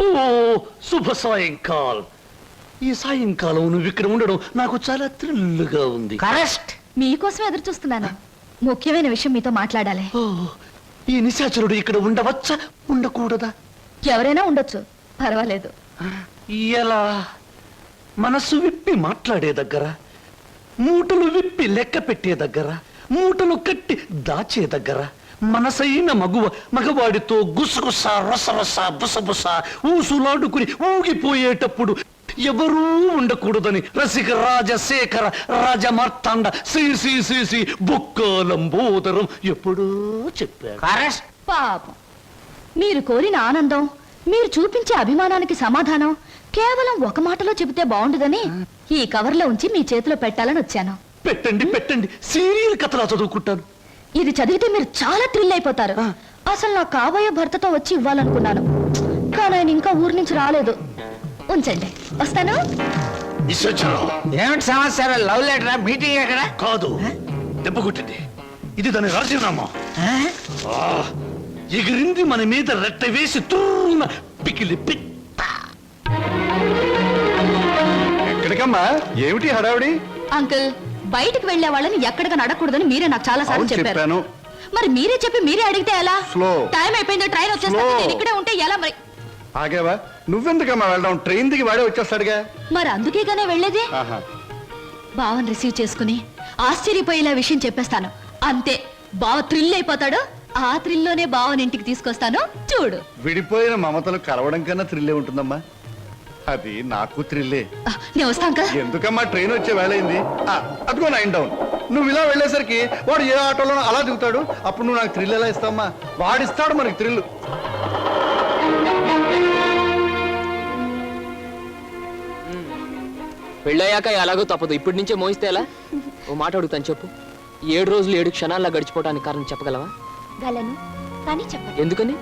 ఓ శుభ సాయంకాల్. ఈ సాయంకాలం నువ్వు ఇక్కడ ఉండడం నాకు చాలా థ్రిల్గా ఉంది. కరెస్ట్! మీకోసం ఎదురు చూస్తున్నాను. ముఖ్యమైన విషయం మీతో మాట్లాడాలి. ఓ, ఈ నిశాచరుడు ఇక్కడ ఉండవచ్చా? ఉండకూడదా? ఎవరైనా ఉండొచ్చు. పర్వాలేదు. ఎలా? మనసు విప్పి మాట్లాడే దగ్గర మూటలు విప్పి లెక్క పెట్టే దగ్గర మూటలు కట్టి దాచే దగ్గర మనసైన మగువ మగవాడితో గుసగుస రసరస బుసబుస ఊసులాడుకుని ఊగిపోయేటప్పుడు ఎవరూ ఉండకూడదని రసిక రాజశేఖర రాజమార్తాండ శ్రీ శ్రీ శ్రీ శ్రీ బొక్కలంబోదరం ఎప్పుడూ చెప్పాడు. కరెస్ట్ పాపం. మీరు కోరిన ఆనందం మీరు చూపించే అభిమానానికి సమాధానం కేవలం ఒక మాటలో చెబితే బాగుండదని ఈ కవర్లో ఉంచి మీ చేతిలో పెట్టాలని వచ్చాను. పెట్టండి పెట్టండి. సీరియల్ కథలా చదువుకుంటాను. ఇది చదివితే మీరు చాలా థ్రిల్ అయిపోతారు. అసలు నా కాబోయే భర్తతో వచ్చి ఇవ్వాలనుకున్నాను. కానీ ఆయన ఇంకా ఊరి నుంచి రాలేదు. ఉంచండి. వస్తాను? నిశాచరం ఏమిటి సమాచారం లవ్ లెటరా? మీటింగ్ ఎక్కడ? కాదు. దెబ్బ కొట్టింది. ఇది దాని రాజీనామా. ఆ, ఎగిరింది మన మీద రెట్ట వేసి తూన పికిలి పిట్ట ఎక్కడికమ్మా? ఏమిటి హడావిడి? అంకుల్ బయటికి వెళ్ళే వాళ్ళని ఎక్కడికి నడకూడదని మీరే నాకు చాలా సార్లు చెప్పారు. చెప్పాను. మరి మీరే చెప్పి మీరే అడిగితే ఎలా. టైం అయిపోయింది ట్రైన్ వచ్చేస్తుంది. నేను ఇక్కడే ఉంటే ఎలా మరి? ఆగేవా? నువ్వెందుకమ్మా వెళ్ళడం ట్రైన్ దిగి వాడే వచ్చేస్తాడుగా. మరి అందుకేగానే వెళ్ళేది? బావని రిసీవ్ చేసుకుని ఆశ్చర్యపోయేలా విషయం చెప్పేస్తాను. అంతే. బావ థ్రిల్ అయిపోతాడు. ఆ థ్రిల్లోనే బావని ఇంటికి తీసుకొస్తాను. చూడు. విడిపోయిన మమతలు కలవడం కన్నా థ్రిల్లే ఉంటుందమ్మా. అది నాకు థ్రిల్లే ఆ, నేను వస్తా ఎందుకమ్మా ట్రైన్ వచ్చే వేళయింది ఆ, అదిగో నైన్ డౌన్. నువ్వు ఇలా వెళ్ళేసరికి వాడు ఏ ఆటోలో అలా దిగుతాడు. అప్పుడు నువ్వు నాకు థ్రిల్ ఎలా ఇస్తావమ్మా? వాడిస్తాడు మనకి థ్రిల్ పెళ్ళయ్యాక ఎలాగో తప్పదు. ఇప్పటి నుంచే మోయిస్తే ఎలా? ఓ మాట అడుగుతాను చెప్పు. ఏడు రోజులు ఏడు క్షణాల్లో గడిచిపోవడానికి కారణం చెప్పగలవా? గలను కానీ చెప్పండి ఎందుకని?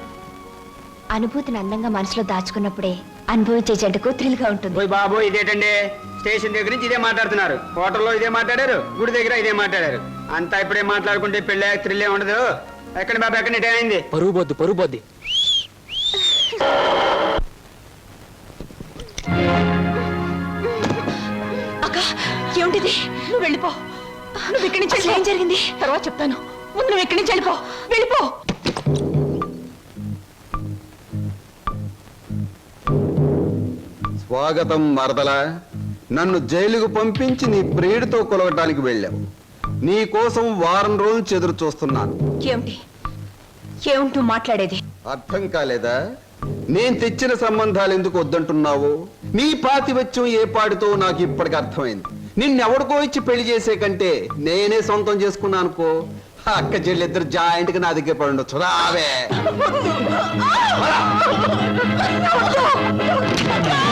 అనుభూతిని అందంగా మనసులో దాచుకున్నప్పుడే అనుభవించే జంటకు థ్రిల్గా ఉంటుంది. ఓయ్ బాబు ఇదేటండి? స్టేషన్ దగ్గర నుంచి ఇదే మాట్లాడుతున్నారు. హోటల్లో ఇదే మాట్లాడారు గుడి దగ్గర ఇదే మాట్లాడారు. అంతా ఇప్పుడే మాట్లాడుకుంటే పెళ్ళి త్రిల్లే ఉండదు. ఎక్కడ బాబు ఎక్కడ అయింది? పరువు బొద్దు పరువు బొద్ది. అక్క ఏమిటిది? నువ్వు వెళ్ళిపో. నువ్వు ఇక్కడి నుంచి ఏం జరిగింది? తర్వాత చెప్తాను. ముందు నువ్వు ఇక్కడి నుంచి వెళ్ళిపో. వెళ్ళిపో. స్వాగతం మరదల. నన్ను జైలుకు పంపించి నీ ప్రియుడితో కొలవటానికి వెళ్ళావు. నీ కోసం వారం రోజులు చెదురు చూస్తున్నాను. ఏమిటి? ఏమిటూ మాట్లాడేది? అర్థం కాలేదా? నేను తెచ్చిన సంబంధాలు ఎందుకు వద్దంటున్నావు? నీ పాతివత్యం ఏ పాడితో నాకు ఇప్పటికి అర్థమైంది? నిన్నెవడికో ఇచ్చి పెళ్ళి చేసే కంటే నేనే సొంతం చేసుకున్నాను అనుకో అక్క చెల్లిద్దరు జాయింట్గా నా దగ్గర పడి ఉండొచ్చు. రావే.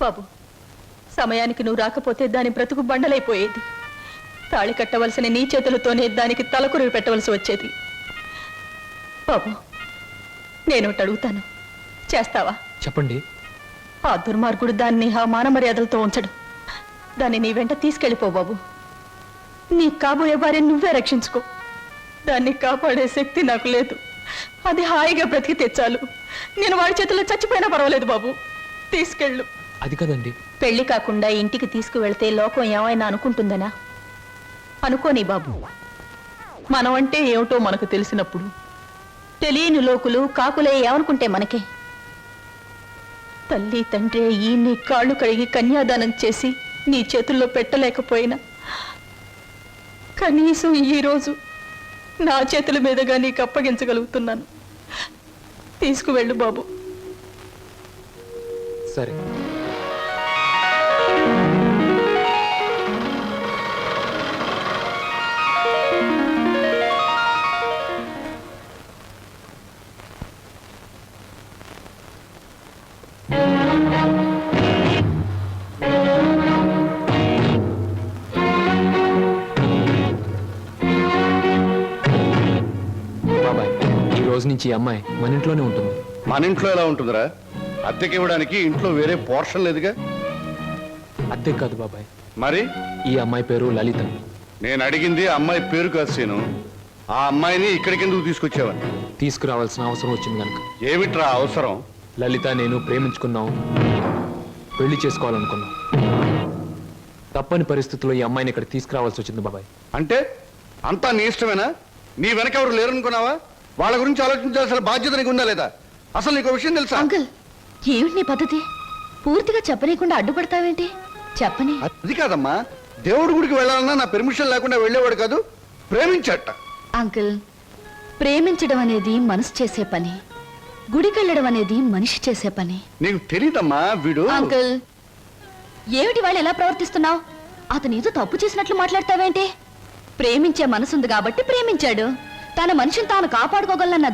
బాబు సమయానికి నువ్వు రాకపోతే దాని బ్రతుకు బండలైపోయేది. తాళి కట్టవలసిన నీ చేతులతోనే దానికి తలకురువి పెట్టవలసి వచ్చేది. బాబు నేను అడుగుతాను. చేస్తావా? చెప్పండి. ఆ దుర్మార్గుడు దాన్ని ఆ మాన మర్యాదలతో ఉంచడు. దాన్ని నీ వెంట తీసుకెళ్ళిపో బాబు. నీ కాబోయే భార్య నువ్వే రక్షించుకో. దాన్ని కాపాడే శక్తి నాకు లేదు. అది హాయిగా బ్రతికి తెచ్చాలు నేను వాడి చేతిలో చచ్చిపోయినా పర్వాలేదు బాబు. తీసుకెళ్ళు. అది కదండి. పెళ్ళి కాకుండా ఇంటికి తీసుకువెళ్తే లోకం ఏమైనా అనుకుంటుందనా? అనుకోని బాబు. మనం అంటే ఏమిటో మనకు తెలిసినప్పుడు తెలియని లోకులు కాకులే ఏమనుకుంటే మనకే? తల్లి తండ్రి ఈ నీ కాళ్ళు కడిగి కన్యాదానం చేసి నీ చేతుల్లో పెట్టలేకపోయినా కనీసం ఈరోజు నా చేతుల మీదుగా నీకు అప్పగించగలుగుతున్నాను. తీసుకువెళ్ళు బాబు. సరే. నుంచి ఈ అమ్మాయి మన ఇంట్లోనే ఉంటుంది. మన ఇంట్లో ఎలా ఉంటుందిరా? అద్దెకి ఇవ్వడానికి ఇంట్లో వేరే పోర్షన్ లేదుగా? అత్తే కాదు బాబాయ్. మరి? ఈ అమ్మాయి పేరు లలిత. నేను అడిగింది ఆ అమ్మాయి పేరు కాదు సీను. ఆ అమ్మాయిని ఇక్కడికి ఎందుకు తీసుకొచ్చావని? తీసుకురావాల్సిన అవసరం వచ్చింది కనుక ఏమిట్రా అవసరం? లలిత నేను ప్రేమించుకున్నాం. పెళ్ళి చేసుకోవాలనుకున్నాం. తప్పని పరిస్థితుల్లో ఈ అమ్మాయిని ఇక్కడ తీసుకురావాల్సి వచ్చింది బాబాయ్. అంటే? అంతా నీ ఇష్టమేనా? నీ వెనక ఎవరు లేరనుకున్నావా? వాళ్ళ గురించి ఆలోచించాల్సిన బాధ్యత నీకు ఉందా లేదా? అసలు నీకు విషయం తెలుసా? అంకుల్ ఏమిటి నీ పద్ధతి? పూర్తిగా చెప్పనీయకుండా అడ్డుపడతావేంటి? చెప్పని. అది కాదమ్మా. దేవుడి గుడికి వెళ్ళాలన్నా నా పెర్మిషన్ లేకుండా వెళ్ళేవాడు కాదు ప్రేమించట అంకుల్ ప్రేమించడం అనేది మనసు చేసే పని. గుడికెళ్ళడం అనేది మనిషి చేసే పని. నీకు తెలియదమ్మా వీడు. అంకుల్ ఏమిటి వాళ్ళు ఎలా ప్రవర్తిస్తున్నావు? అతను ఏదో తప్పు చేసినట్లు మాట్లాడతావేంటి? ప్రేమించే మనసుంది కాబట్టి ప్రేమించాడు. తన మనిషిని తాను కాపాడుకోగలనన్న